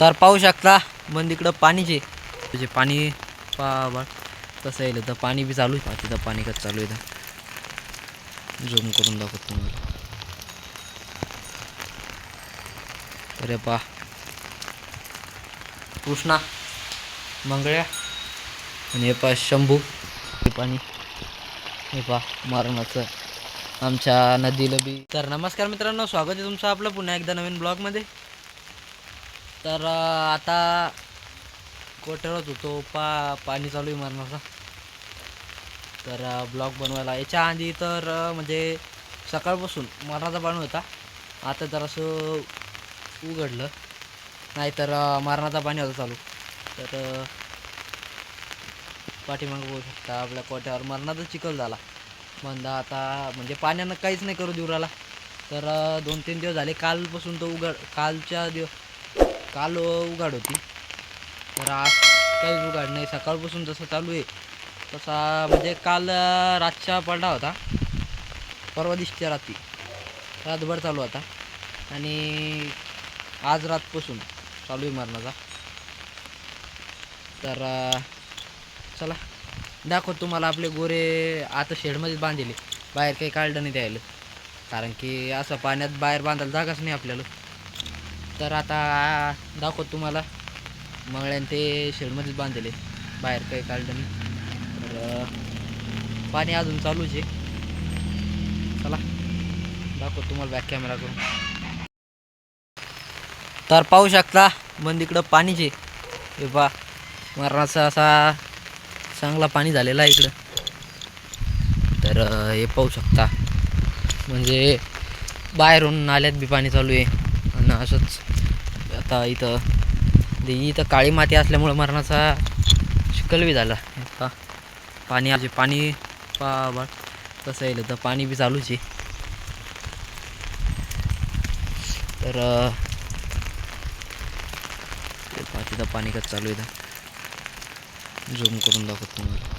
तर पाहू शकता मग तिकडं पाणीचे म्हणजे पाणी पा बा कसं येईल तर पाणी बी चालू आहे. तिथं पाणी कसं चालू आहे झूम करून दाखवतो तुम्हाला. अरे पा. कृष्णा मंगळ्या. आणि हे पा शंभू. हे पाणी. हे पा मारणाचं. आमच्या नदीला बी. तर नमस्कार मित्रांनो स्वागत आहे तुमचं आपलं पुन्हा एकदा नवीन ब्लॉगमध्ये तर आता कोट्यावरच होतो. पा पाणी चालू आहे मरणाचं तर ब्लॉग बनवायला. याच्या आधी तर म्हणजे सकाळपासून मारणाचा पाणी होता. आता जरासं उघडलं. नाहीतर अं, मारणाचा पाणी होता चालू. तर पाठीमागं बघू शकता आपल्या कोट्यावर मरणाचा चिखल झाला. मंदा आता म्हणजे पाण्यानं काहीच नाही करू देऊ राहिला तर दोन तीन दिवस झाले. कालपासून तो उघड कालच्या दिवस काल उघाड होती. तर आज काहीच उघाड नाही. सकाळपासून जसं चालू आहे तसा म्हणजे काल रातचा पडला होता. परवा दिसच्या रात्री. रातभर चालू होता. आणि आज रातपासून चालू आहे मरणाचा. तर चला. दाखव तुम्हाला आपले गोरे आता शेडमध्येच बांधले बाहेर काही काढलं नाही द्यायला कारण की असं पाण्यात बाहेर बांधायला जागाच नाही आपल्याला. तर आता दाखवत तुम्हाला. मंगळ्यान ते शेडमध्येच बांधले बाहेर काही काढलं नाही. तर पाणी अजून चालूच आहे. चला दाखवत तुम्हाला बॅक कॅमेरा करून तर पाहू शकता मग इकडं आहे. हे पा मरणाचा असा चांगला पाणी झालेला आहे इकडं. तर हे पाहू शकता. म्हणजे बाहेरून नाल्यात बी पाणी चालू आहे. आणि असंच आता इथं. ते इथं काळी माती असल्यामुळं मरणाचा चिखल बी झाला. हे पहा पाणी आज पाणी पा बा कसं येईल तर पाणी बी चालूच आहे. तर तिथं पाणी कसं चालू आहे झूम करून दाखवतो तुम्हाला.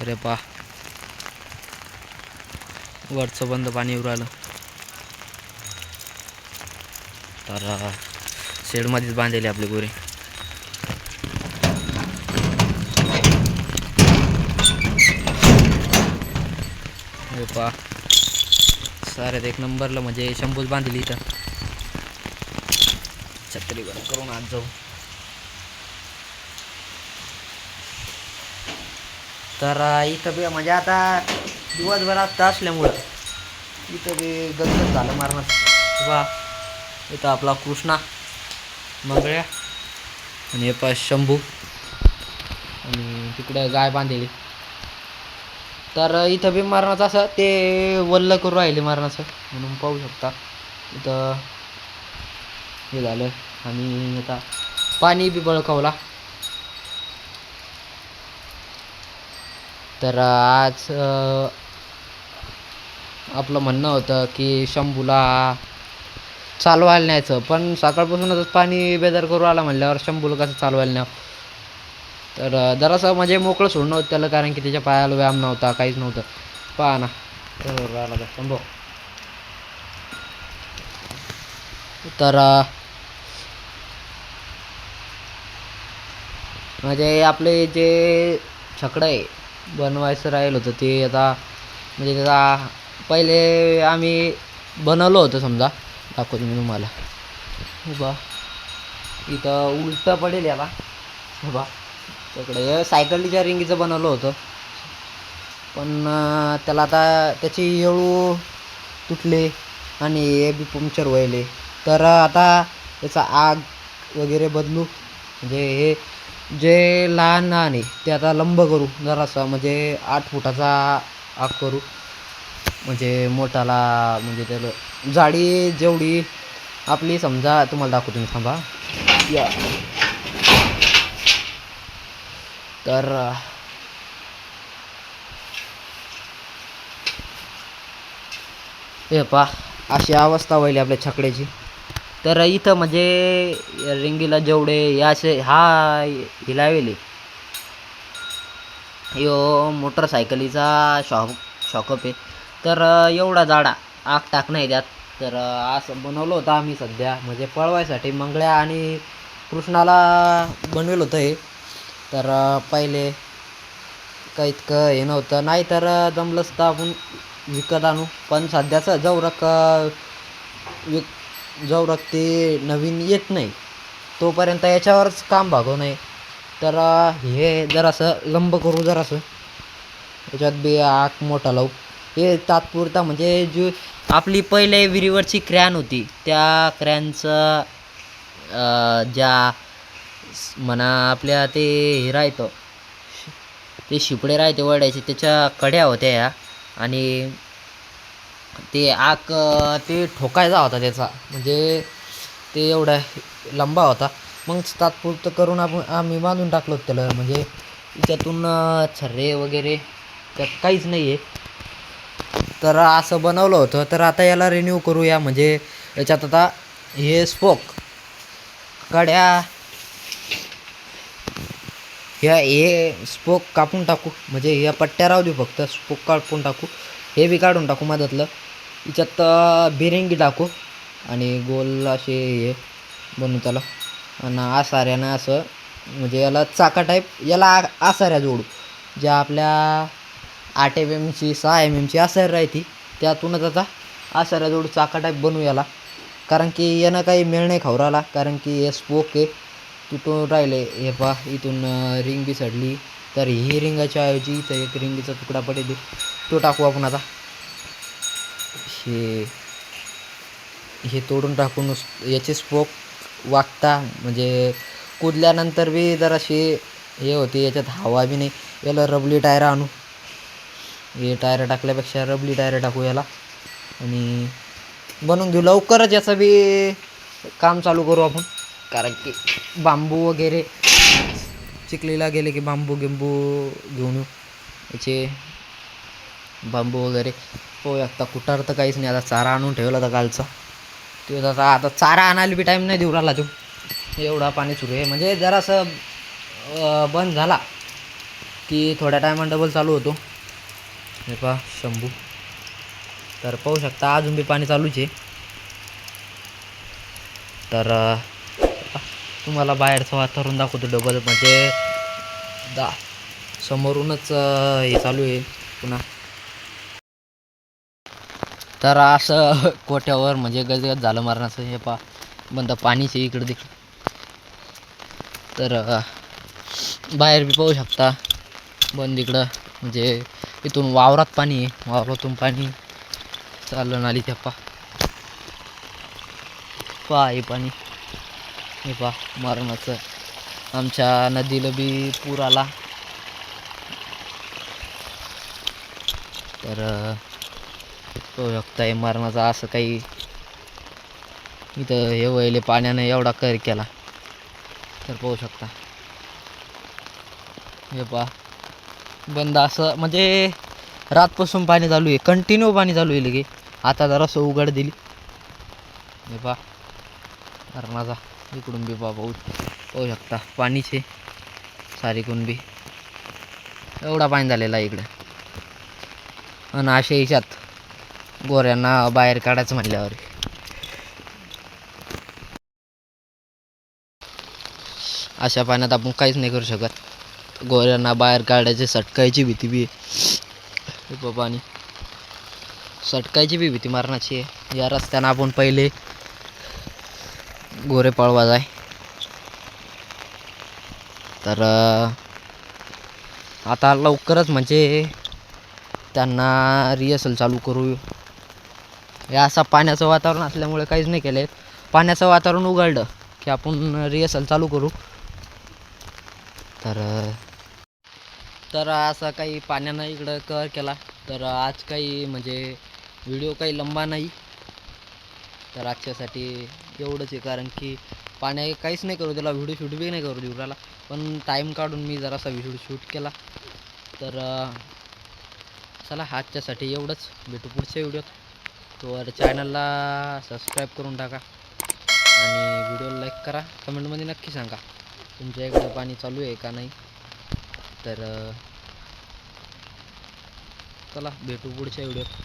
अरे पा वरचं बंद पाणी उरालं राहिलं तर शेडमध्येच बांधलेले आपले गोरे. पा सारे एक नंबरला म्हणजे शंभूच बांधली इथं. छत्री गरम करून आज जाऊ. तर इथं बी म्हणजे आता दिवसभर आत्ता असल्यामुळं इथं बी गजगज झालं मारणार बा इथं आपला कृष्णा मंगळ्या आणि हे पा शंभू. आणि तिकडं गाय बांधलेली. तर इथं बी मारणाचं असं ते वल्ल करून राहिले मारणाचं. म्हणून पाहू शकता. इथं हे झालं. आणि आता पाणी बी बळकावला. तर आज आपलं म्हणणं होतं की शंभूला चालवायला न्यायचं. पण सकाळपासूनच पाणी बेजार करू आला म्हणल्यावर शंभूला कसं चालवायला न्यावं? तर जरासं म्हणजे मोकळं सोडणं होतं त्याला कारण की त्याच्या पायाला व्यायाम नव्हता काहीच नव्हतं. पहा ना. आला तर शंभू तर म्हणजे आपले जे छकडं आहे बनवायचं राहिलं होतं ते आता म्हणजे त्याचा पहिले आम्ही बनवलं होतं समजा. दाखवतो मी तुम्हाला. बा इथं उलटं पडेल याला. बा तिकडे सायकलीच्या रिंगीचं बनवलं होतं. पण त्याला आता त्याची येळू तुटले आणि हे बी पंक्चर व्हायले. तर आता त्याचा आग वगैरे बदलू. म्हणजे हे जे लहान लहान आहे ते आता लंब करू. जरासा म्हणजे आठ फुटाचा आग करू. म्हणजे मोठाला म्हणजे त्याला जाडी जेवढी आपली समजा तुम्हाला दाखवतो मी थांबा. या. तर हे पा अशी अवस्था व्हायली आपल्या छकड्याची. तर इथं म्हणजे रिंगीला जेवढे या असे हा हिलावेली लावेले. यो मोटरसायकलीचा शॉप शॉकअप आहे. तर एवढा जाडा आग टाक नाही त्यात. तर असं बनवलं होतं आम्ही सध्या. म्हणजे पळवायसाठी मंगळ्या आणि कृष्णाला बनवेल होतं हे. तर पहिले काही इतकं हे नव्हतं. नाही तर जमलंच तर आपण विकत आणू. पण सध्याचं जवरक विक जवरक ते नवीन येत नाही. तोपर्यंत याच्यावरच काम भागव नाही तर हे जरासं लंब करू जरासं. त्याच्यात बी आग मोठा लावू. हे तात्पुरता म्हणजे जी आपली पहिले विहिरीवरची क्रॅन होती त्या क्रॅनचं ज्या म्हणा आपल्या ते हे राहतं ते शिपडे राहते वळायचे त्याच्या कड्या होत्या या. आणि ते आक ते ठोकायचा होता त्याचा म्हणजे ते एवढा लंबा होता. मग तात्पुरतं करून आपण आम्ही बांधून टाकलो त्याला म्हणजे त्यातून छर्रे वगैरे त्यात काहीच नाही आहे तर असं बनवलं होतं. तर आता याला रिन्यू करूया. म्हणजे याच्यात आता हे स्पोक कड्या. ह्या हे स्पोक कापून टाकू. म्हणजे ह्या पट्ट्या राहू देऊ फक्त. स्पोक कापून टाकू. हे बी काढून टाकू मधातलं. याच्यात बिरिंगी टाकू. आणि गोल असे हे बनवू त्याला. आणि आसाऱ्यानं असं म्हणजे याला चाका टाईप याला आ- आसाऱ्या जोडू. ज्या आपल्या आठ एम एमची सहा एम एमची आसार राहती त्यातूनच आता आसाऱ्या जोडू चाका टाईप बनवू याला. कारण की यानं काही मेळ नाही खाऊ राहिला. कारण की हे स्पोक आहे. तुटून राहिले हे पा इथून रिंग बी सडली तर ही रिंगाच्या ऐवजी इथं एक रिंगीचा तुकडा पडेल. तो टाकू आपण आता. हे हे तोडून टाकून याचे स्पोक वागता म्हणजे कुदल्यानंतर बी जराशी हे होते याच्यात हवा बी नाही. याला रबली टायर आणू. हे टायर टाकल्यापेक्षा रबली टायर टाकू याला. आणि बनवून घेऊ लवकरच याचं बी काम चालू करू आपण. कारण की बांबू वगैरे चिखलीला गेले की बांबू गिंबू घेऊन येऊ. याचे बांबू वगैरे हो आता कुठार तर काहीच नाही. आता चारा आणून ठेवला होता कालचा. तो आता आता चारा आणायला बी टाईम नाही देऊ राहिला तो. एवढा पाणी सुरू आहे. म्हणजे जरासं बंद झाला की थोड्या टायमानं डबल चालू होतो. हे पहा शंभू. तर पाहू शकता अजून बी पाणी चालूच आहे. तर तुम्हाला बाहेरचं वातावरण दाखवतो डबल म्हणजे दा समोरूनच हे चालू आहे पुन्हा. तर असं कोट्यावर म्हणजे गजगज झालं मारण्याचं हे पा बंद पाणीचे इकडे तिकडे तर बाहेर बी पाहू शकता बंद इकडं म्हणजे इथून वावरात पाणी आहे वावरातून पाणी. चाललं नाली त्या पा. पा आहे पाणी. हे पा मरणाचं. आमच्या नदीला बी पूर आला. तर अं, पाहू शकता हे मरणाचं असं काही. इथं हे वहिले पाण्यानं एवढा कर केला. तर पाहू शकता. हे पा. बंद असं म्हणजे रातपासून पाणी चालू आहे. कंटिन्यू पाणी चालू आहे लगे. आता जरासं उघड दिली. हे पा धरणाचा इकडून बी बा पाहू पाहू शकता. पाणीचे. सारीकडून बी. एवढा पाणी झालेला आहे इकडं. आणि अशा याच्यात गोऱ्यांना बाहेर काढायचं म्हटल्यावर अशा पाण्यात आपण काहीच नाही करू शकत. गोऱ्यांना बाहेर काढायचे सटकायची भीती बी. आहे हे बघ सटकायची बी भीती मारण्याची आहे. या रस्त्यानं आपण पहिले गोरे पळवा जाय. तर आता लवकरच म्हणजे त्यांना रिहर्सल चालू करू. या असं पाण्याचं वातावरण असल्यामुळे काहीच नाही केलं पाण्याचं वातावरण उघडलं की आपण रिहर्सल चालू करू. तर तर असा काही पाण्यानं इकडं कवर केला. तर आज काही म्हणजे व्हिडिओ काही लंबा नाही. तर आजच्यासाठी एवढंच आहे कारण की पाण्या काहीच नाही करू त्याला व्हिडिओ शूट बी नाही करू देऊ पण टाईम काढून मी जरासा व्हिडिओ शूट केला. तर चला आजच्यासाठी एवढंच. भेटू पुढच्या व्हिडिओत. तर चॅनलला सबस्क्राईब करून टाका. आणि व्हिडिओला लाईक करा. कमेंटमध्ये नक्की सांगा. तुमच्या इकडं पाणी चालू आहे का नाही? तर चला भेटू पुढच्या व्हिडिओत.